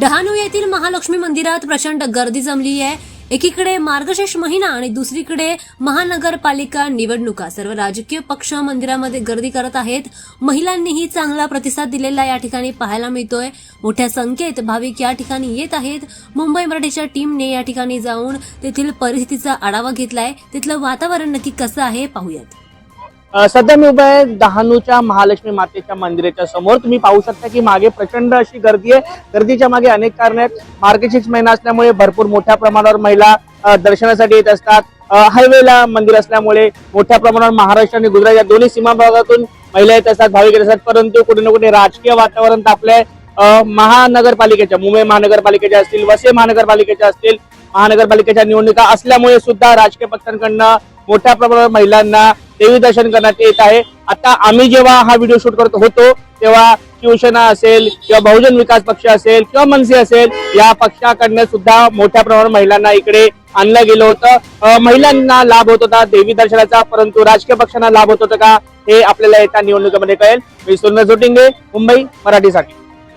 डहाणू येथील महालक्ष्मी मंदिरात प्रचंड गर्दी जमली आहे. एकीकडे मार्गशीर्ष महिना आणि दुसरीकडे महानगरपालिका निवडणुका. सर्व राजकीय पक्ष मंदिरामध्ये गर्दी करत आहेत. महिलांनीही चांगला प्रतिसाद दिलेला या ठिकाणी पाहायला मिळतोय. मोठ्या संख्येत भाविक या ठिकाणी येत आहेत. मुंबई मराठीच्या टीमने या ठिकाणी जाऊन तेथील परिस्थितीचा आढावा घेतलाय. तिथलं वातावरण नक्की कसं आहे पाहूयात. सध्या मी उभा आहे डहाणूच्या महालक्ष्मी मातेच्या मंदिराच्या समोर. तुम्ही पाहू शकता की मागे प्रचंड अशी गर्दी आहे. गर्दीच्या मागे अनेक कारण आहेत. मार्गशीर्ष महिना असल्यामुळे भरपूर मोठ्या प्रमाणावर महिला दर्शनासाठी येत असतात. हायवेला मंदिर असल्यामुळे मोठ्या प्रमाणावर महाराष्ट्र आणि गुजरात या दोन्ही सीमा भागातून महिला येत असतात भाविक येत असतात. परंतु कुठे ना कुठे राजकीय वातावरण तापलंय. अ, महानगरपालिकेच्या मुंबई महानगरपालिकेच्या असतील वसे महानगरपालिकेच्या असतील महानगरपालिकेच्या निवडणुका असल्यामुळे सुद्धा राजकीय पक्षांकडनं मोठ्या प्रमाणावर महिलांना देवी दर्शन करण्यात येत आहे. आता आम्ही जेव्हा हा व्हिडिओ शूट करत होतो तेव्हा शिवसेना असेल किंवा बहुजन विकास पक्ष असेल किंवा मनसे असेल या पक्षाकडनं सुद्धा मोठ्या प्रमाणावर महिलांना इकडे आणलं गेलं होतं. महिलांना लाभ होत होता देवी दर्शनाचा परंतु राजकीय पक्षांना लाभ होत होता का हे आपल्याला येत्या निवडणुकीमध्ये कळेल. मी सुरेंद्र झोटिंगे मुंबई मराठीसाठी